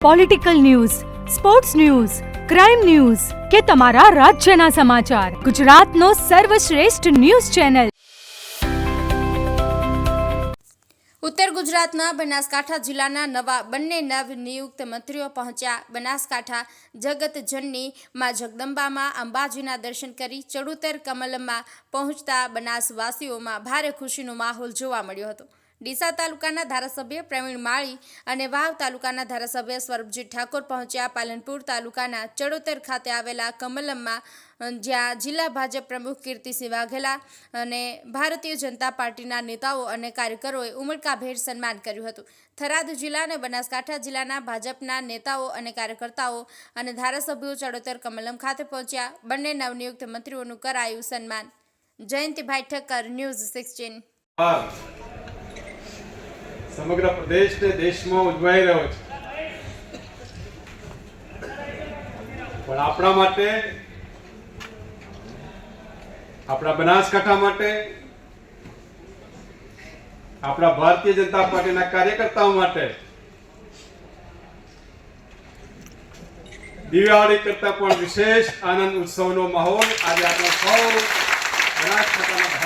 Political news sports news crime news કે તમારા રાજ્યના સમાચાર ગુજરાતનો સર્વશ્રેષ્ઠ ન્યૂઝ ચેનલ ઉત્તર ગુજરાતના બનાસકાંઠા જિલ્લાના નવા બંને નવ નિયુક્ત મંત્રીઓ પહોંચ્યા. બનાસકાંઠા જગતજનની માં જગદંબામાં અંબાજીના દર્શન કરી ચડુતર કમલમાં પહોંચતા બનાસવાસીઓમાં ભારે ખુશીનો માહોલ જોવા મળ્યો હતો. ડીસા તાલુકાના ધારાસભ્ય પ્રવીણ માળી અને વાવ તાલુકાના ધારાસભ્ય સ્વરૂપજી ઠાકોર પહોંચ્યા પાલનપુર તાલુકાના ચડોતર ખાતે આવેલા કમલમમાં જ્યાં જિલ્લા ભાજપ પ્રમુખ કીર્તિસિંહ વાઘેલા અને ભારતીય જનતા પાર્ટીના નેતાઓ અને કાર્યકરોએ ઉમળકાભેર સન્માન કર્યું હતું. થરાદ જિલ્લા અને બનાસકાંઠા જિલ્લાના ભાજપના નેતાઓ અને કાર્યકર્તાઓ અને ધારાસભ્યો ચડોતર કમલમ ખાતે પહોંચ્યા. બંને નવનિયુક્ત મંત્રીઓનું કરાયું સન્માન. Jayantibhai Thakkar, news sixteen. સમગ્ર પ્રદેશ ને દેશમાં ઉજવાઈ રહ્યો છે. પણ આપણા માટે, આપણા બનાસકાંઠા માટે, આપણા ભારતીય જનતા પાર્ટીના કાર્યકર્તાઓ માટે, દિવાળી કરતા પણ વિશેષ આનંદ ઉત્સવનો માહોલ આજે આપણે સૌ બનાસકાંઠાના